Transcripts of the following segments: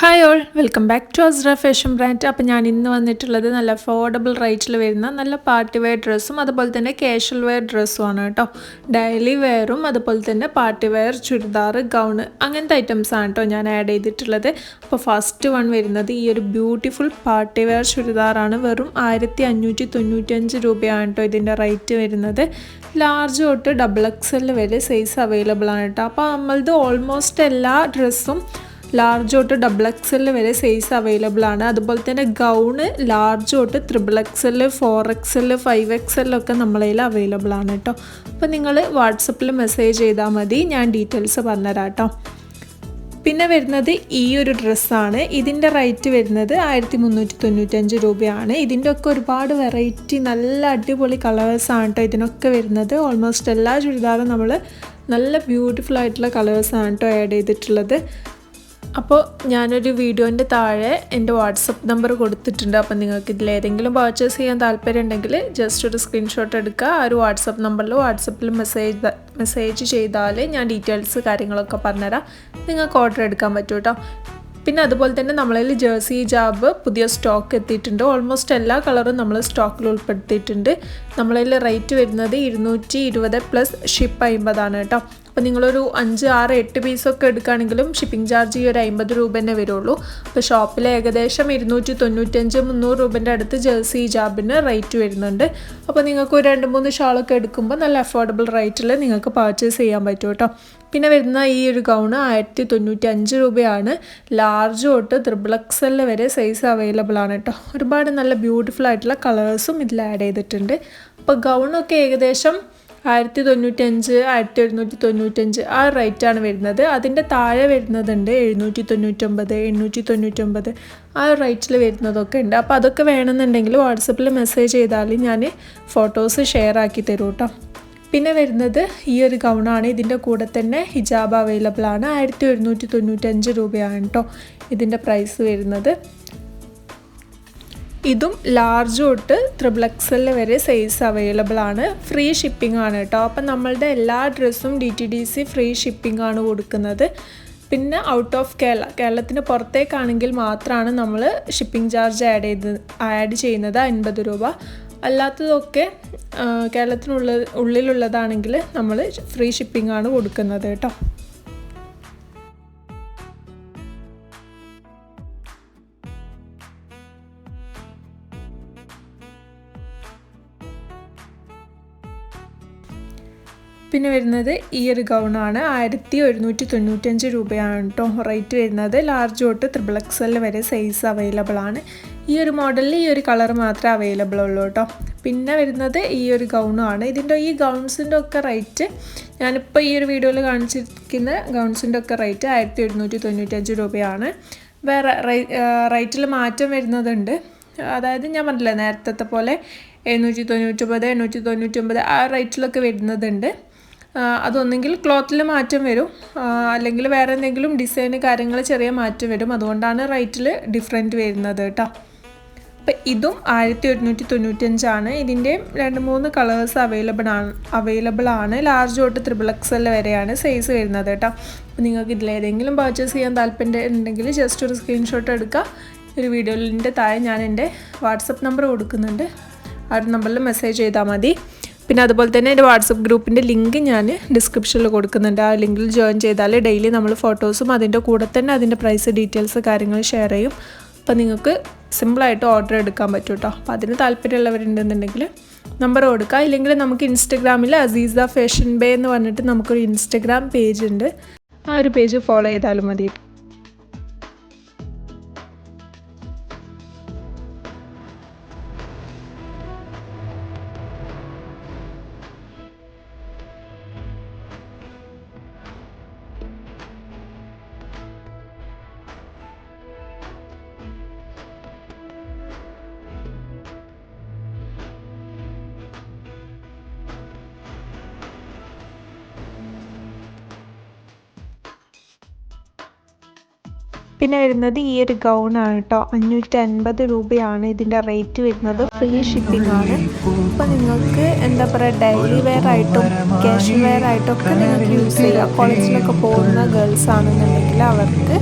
Hi all welcome back to Asra fashion brand അപ്പോൾ ഞാൻ ഇന്ന് വന്നിട്ടുള്ളത് നല്ല അഫോർഡബിൾ റേറ്റിൽ വരുന്ന നല്ല പാർട്ടി വെയർ ഡ്രസ്സും അതുപോലെ തന്നെ കാഷ്വൽ വെയർ ഡ്രസ്സും ആണ് കേട്ടോ ഡെയിലി വെയറും അതുപോലെ തന്നെ പാർട്ടി വെയർ ചുരിദാർ ഗൗൺ അങ്ങനത്തെ ഐറ്റംസ് ആണ് കേട്ടോ ഞാൻ ആഡ് ചെയ്തിട്ടുള്ളത്. അപ്പോൾ ഫസ്റ്റ് വൺ വരുന്നത് ഈ ഒരു ബ്യൂട്ടിഫുൾ പാർട്ടി വെയർ ചുരിദാറാണ് വെറും ആയിരത്തി അഞ്ഞൂറ്റി തൊണ്ണൂറ്റഞ്ച് രൂപയാണ് കേട്ടോ ഇതിന്റെ റേറ്റ് വരുന്നത്. ലാർജ് തൊട്ട് ഡബിൾ എക്സ് എൽ വരെ സൈസ് അവൈലബിൾ ആണ് കേട്ടോ അപ്പോൾ നമ്മളത് ഓൾമോസ്റ്റ് എല്ലാ ഡ്രസ്സും ലാർജ് തൊട്ട് ഡബിൾ എക്സ് എൽ വരെ സൈസ് അവൈലബിൾ ആണ്. അതുപോലെ തന്നെ ഗൗണ് ലാർജ് തൊട്ട് triple X L four X L five X എല്ലൊക്കെ ഒക്കെ നമ്മളതിൽ അവൈലബിൾ ആണ് കേട്ടോ. അപ്പോൾ നിങ്ങൾ വാട്സപ്പിൽ മെസ്സേജ് ചെയ്താൽ മതി. ഞാൻ ഡീറ്റെയിൽസ് പറഞ്ഞുതരാം കേട്ടോ പിന്നെ വരുന്നത് ഈ ഒരു ഡ്രസ്സാണ് ഇതിന്റെ റേറ്റ് വരുന്നത് ആയിരത്തി മുന്നൂറ്റി തൊണ്ണൂറ്റഞ്ച് രൂപയാണ്. ഇതിന്റെ ഒക്കെ ഒരുപാട് വെറൈറ്റി നല്ല അടിപൊളി കളേഴ്സാണ് കേട്ടോ ഇതിനൊക്കെ വരുന്നത്. ഓൾമോസ്റ്റ് എല്ലാ ചുരിദാറും നമ്മൾ നല്ല ബ്യൂട്ടിഫുൾ ആയിട്ടുള്ള കളേഴ്സാണ് കേട്ടോ ആഡ് ചെയ്തിട്ടുള്ളത്. അപ്പോൾ ഞാനൊരു വീഡിയോന്റെ താഴെ എന്റെ വാട്സപ്പ് നമ്പർ കൊടുത്തിട്ടുണ്ട്. അപ്പോൾ നിങ്ങൾക്ക് ഇതിൽ ഏതെങ്കിലും പർച്ചേസ് ചെയ്യാൻ താല്പര്യം ഉണ്ടെങ്കിൽ ജസ്റ്റ് ഒരു സ്ക്രീൻഷോട്ട് എടുക്കുക. ആ ഒരു വാട്സപ്പ് നമ്പറിൽ വാട്സപ്പിൽ മെസ്സേജ് മെസ്സേജ് ചെയ്താൽ ഞാൻ ഡീറ്റെയിൽസ് കാര്യങ്ങളൊക്കെ പറഞ്ഞുതരാം. നിങ്ങൾക്ക് ഓർഡർ എടുക്കാൻ പറ്റും കേട്ടോ പിന്നെ അതുപോലെ തന്നെ നമ്മളിൽ ജേഴ്സി ജാബ് പുതിയ സ്റ്റോക്ക് എത്തിയിട്ടുണ്ട്. ഓൾമോസ്റ്റ് എല്ലാ കളറും നമ്മൾ സ്റ്റോക്കിൽ ഉൾപ്പെടുത്തിയിട്ടുണ്ട്. നമ്മളതിൽ റേറ്റ് വരുന്നത് ഇരുന്നൂറ്റി ഇരുപത് പ്ലസ് ഷിപ്പ് അമ്പതാണ് കേട്ടോ അപ്പോൾ നിങ്ങളൊരു അഞ്ച് ആറ് എട്ട് പീസൊക്കെ എടുക്കുകയാണെങ്കിലും ഷിപ്പിംഗ് ചാർജ് ഈ ഒരു അമ്പത് രൂപ തന്നെ വരുള്ളൂ. അപ്പോൾ ഷോപ്പിൽ ഏകദേശം ഇരുന്നൂറ്റി തൊണ്ണൂറ്റഞ്ച് മുന്നൂറ് രൂപേന്റെ അടുത്ത് ജേഴ്സി ജാബിന് റേറ്റ് വരുന്നുണ്ട്. അപ്പോൾ നിങ്ങൾക്ക് ഒരു രണ്ട് മൂന്ന് ഷാളൊക്കെ എടുക്കുമ്പോൾ നല്ല അഫോർഡബിൾ റേറ്റിൽ നിങ്ങൾക്ക് പർച്ചേസ് ചെയ്യാൻ പറ്റും കേട്ടോ പിന്നെ വരുന്ന ഈ ഒരു ഗൗണ് ആയിരത്തി തൊണ്ണൂറ്റി അഞ്ച് രൂപയാണ്. ലാർജ് തൊട്ട് ത്രിബിൾ വരെ സൈസ് അവൈലബിൾ ആണ് കേട്ടോ ഒരുപാട് നല്ല ബ്യൂട്ടിഫുൾ ആയിട്ടുള്ള കളേഴ്സും ഇതിൽ ആഡ് ചെയ്തിട്ടുണ്ട്. അപ്പോൾ ഗൗണൊക്കെ ഏകദേശം ആയിരത്തി തൊണ്ണൂറ്റഞ്ച് ആയിരത്തി എഴുന്നൂറ്റി തൊണ്ണൂറ്റഞ്ച് ആ റേറ്റാണ് വരുന്നത്. അതിന്റെ താഴെ വരുന്നതുണ്ട് എഴുന്നൂറ്റി തൊണ്ണൂറ്റൊമ്പത് എണ്ണൂറ്റി തൊണ്ണൂറ്റൊമ്പത് ആ റേറ്റിൽ വരുന്നതൊക്കെ ഉണ്ട്. അപ്പോൾ അതൊക്കെ വേണമെന്നുണ്ടെങ്കിൽ വാട്സപ്പിൽ മെസ്സേജ് ചെയ്താൽ ഞാൻ ഫോട്ടോസ് ഷെയർ ആക്കി തരും കേട്ടോ പിന്നെ വരുന്നത് ഈ ഒരു ഗൗണാണ് ഇതിന്റെ കൂടെ തന്നെ ഹിജാബ് അവൈലബിൾ ആണ്. ആയിരത്തി ഒരുന്നൂറ്റി തൊണ്ണൂറ്റഞ്ച് രൂപയാണ് കേട്ടോ ഇതിന്റെ പ്രൈസ് വരുന്നത്. ഇതും ലാർജ് തൊട്ട് ത്രിബിൾ എക്സൽ വരെ സൈസ് അവൈലബിൾ ആണ്. ഫ്രീ ഷിപ്പിംഗ് ആണ് കേട്ടോ അപ്പം നമ്മളുടെ എല്ലാ ഡ്രസ്സും D T D C free shipping ആണ് കൊടുക്കുന്നത്. പിന്നെ ഔട്ട് ഓഫ് കേരള കേരളത്തിന് പുറത്തേക്കാണെങ്കിൽ മാത്രമാണ് നമ്മൾ ഷിപ്പിംഗ് ചാർജ് ആഡ് ചെയ്ത് ആഡ് ചെയ്യുന്നത് അൻപത് രൂപ. അല്ലാത്തതൊക്കെ കേരളത്തിനുള്ള ഉള്ളിലുള്ളതാണെങ്കിൽ നമ്മൾ ഫ്രീ ഷിപ്പിംഗ് ആണ് കൊടുക്കുന്നത് കേട്ടോ പിന്നെ വരുന്നത് ഈ ഒരു ഗൗണാണ് ആയിരത്തി ഒരുന്നൂറ്റി തൊണ്ണൂറ്റഞ്ച് രൂപയാണ് കേട്ടോ റേറ്റ് വരുന്നത്. ലാർജ് തൊട്ട് ത്രിബിൾ എക്സൽ വരെ സൈസ് അവൈലബിൾ ആണ്. ഈ ഒരു മോഡലിൽ ഈ ഒരു കളർ മാത്രമേ അവൈലബിൾ ഉള്ളൂ കേട്ടോ പിന്നെ വരുന്നത് ഈ ഒരു ഗൗണാണ് ഇതിന്റെ ഈ ഗൗൺസിന്റെ ഒക്കെ റേറ്റ് ഞാനിപ്പോൾ ഈ ഒരു വീഡിയോയിൽ കാണിച്ചിരിക്കുന്ന ഗൗൺസിന്റെ ഒക്കെ റേറ്റ് ആയിരത്തി ഒരുന്നൂറ്റി തൊണ്ണൂറ്റഞ്ച് രൂപയാണ് വേറെ റേറ്റിൽ മാറ്റം വരുന്നതുണ്ട്. അതായത് ഞാൻ പറഞ്ഞില്ല നേരത്തെ പോലെ എഴുന്നൂറ്റി തൊണ്ണൂറ്റൊമ്പത് എണ്ണൂറ്റി തൊണ്ണൂറ്റൊമ്പത് ആ റേറ്റിലൊക്കെ വരുന്നതുണ്ട്. അതൊന്നെങ്കിൽ ക്ലോത്തിൽ മാറ്റം വരും. അല്ലെങ്കിൽ വേറെ എന്തെങ്കിലും ഡിസൈന് കാര്യങ്ങൾ ചെറിയ മാറ്റം വരും. അതുകൊണ്ടാണ് റൈറ്റിൽ ഡിഫറെന്റ് വരുന്നത് കേട്ടോ അപ്പം ഇതും ആയിരത്തി ഒരുന്നൂറ്റി തൊണ്ണൂറ്റഞ്ചാണ് ഇതിന്റെ രണ്ട് മൂന്ന് കളേഴ്സ് അവൈലബിൾ ആണ് അവൈലബിൾ ആണ്. ലാർജ് തൊട്ട് ത്രിബിൾ എക്സൽ വരെയാണ് സൈസ് വരുന്നത് കേട്ടോ അപ്പോൾ നിങ്ങൾക്ക് ഇതിലേതെങ്കിലും പർച്ചേസ് ചെയ്യാൻ താല്പര്യം ഉണ്ടെങ്കിൽ ജസ്റ്റ് ഒരു സ്ക്രീൻഷോട്ട് എടുക്കുക. ഒരു വീഡിയോയിന്റെ താഴെ ഞാൻ എന്റെ വാട്സപ്പ് നമ്പർ കൊടുക്കുന്നുണ്ട്. ആ ഒരു നമ്പറിൽ മെസ്സേജ് ചെയ്താൽ മതി. പിന്നെ അതുപോലെ തന്നെ എന്റെ വാട്സപ്പ് ഗ്രൂപ്പിന്റെ ലിങ്ക് ഞാൻ ഡിസ്ക്രിപ്ഷനിൽ കൊടുക്കുന്നുണ്ട്. ആ ലിങ്കിൽ ജോയിൻ ചെയ്താൽ ഡെയിലി നമ്മൾ ഫോട്ടോസും അതിന്റെ കൂടെ തന്നെ അതിന്റെ പ്രൈസ് ഡീറ്റെയിൽസ് കാര്യങ്ങൾ ഷെയർ ചെയ്യും. അപ്പോൾ നിങ്ങൾക്ക് സിമ്പിളായിട്ട് ഓർഡർ എടുക്കാൻ പറ്റും കേട്ടോ അപ്പോൾ അതിന് താല്പര്യമുള്ളവരുണ്ടെന്നുണ്ടെങ്കിൽ നമ്പർ കൊടുക്കുക ഇല്ലെങ്കിൽ നമുക്ക് ഇൻസ്റ്റഗ്രാമിൽ അസീസ ഫാഷൻ ബേ എന്ന് പറഞ്ഞിട്ട് നമുക്കൊരു ഇൻസ്റ്റഗ്രാം പേജ് ഉണ്ട്. ആ ഒരു പേജ് ഫോളോ ചെയ്താലും മതി. പിന്നെ വരുന്നത് ഈ ഒരു ഗൗൺ ആണ് കേട്ടോ അഞ്ഞൂറ്റി അൻപത് രൂപയാണ് ഇതിന്റെ റേറ്റ് വരുന്നത്. ഫ്രീ ഷിപ്പിംഗ് ആണ്. അപ്പോൾ നിങ്ങൾക്ക് എന്താ പറയുക ഡെയിലി വെയർ ആയിട്ടും ക്യാഷ് വെയർ ആയിട്ടും ഒക്കെ നിങ്ങൾക്ക് യൂസ് ചെയ്യാം. കോളേജിലൊക്കെ പോകുന്ന ഗേൾസ് ആണെന്നുണ്ടെങ്കിൽ അവർക്ക്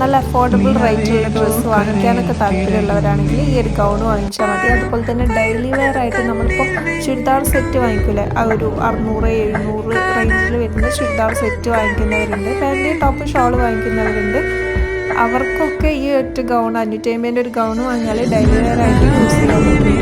നല്ല അഫോർഡബിൾ റേറ്റിലുള്ള ഡ്രസ്സ് വാങ്ങിക്കാനൊക്കെ താല്പര്യമുള്ളവരാണെങ്കിൽ ഈ ഒരു ഗൗൺ വാങ്ങിച്ചാൽ മതി. അതുപോലെ തന്നെ ഡെയിലി വെയർ ആയിട്ട് നമ്മളിപ്പോൾ ചുരിദാർ സെറ്റ് വാങ്ങിക്കൂലേ ആ ഒരു അറുന്നൂറ് എഴുന്നൂറ് റേഞ്ചിൽ വരുന്ന ചുരിദാർ സെറ്റ് വാങ്ങിക്കുന്നവരുണ്ട്. പാന്റ് ടോപ്പ് ഷോൾ വാങ്ങിക്കുന്നവരുണ്ട്. അവർക്കൊക്കെ ഈ ഒറ്റ ഗൗൺ അഞ്ഞൂറ്റി അമ്പതിന്റെ ഒരു ഗൗൺ വാങ്ങിയാൽ ഡെയിലി വെയർ ആയിട്ട് യൂസ് ചെയ്യാൻ പറ്റും.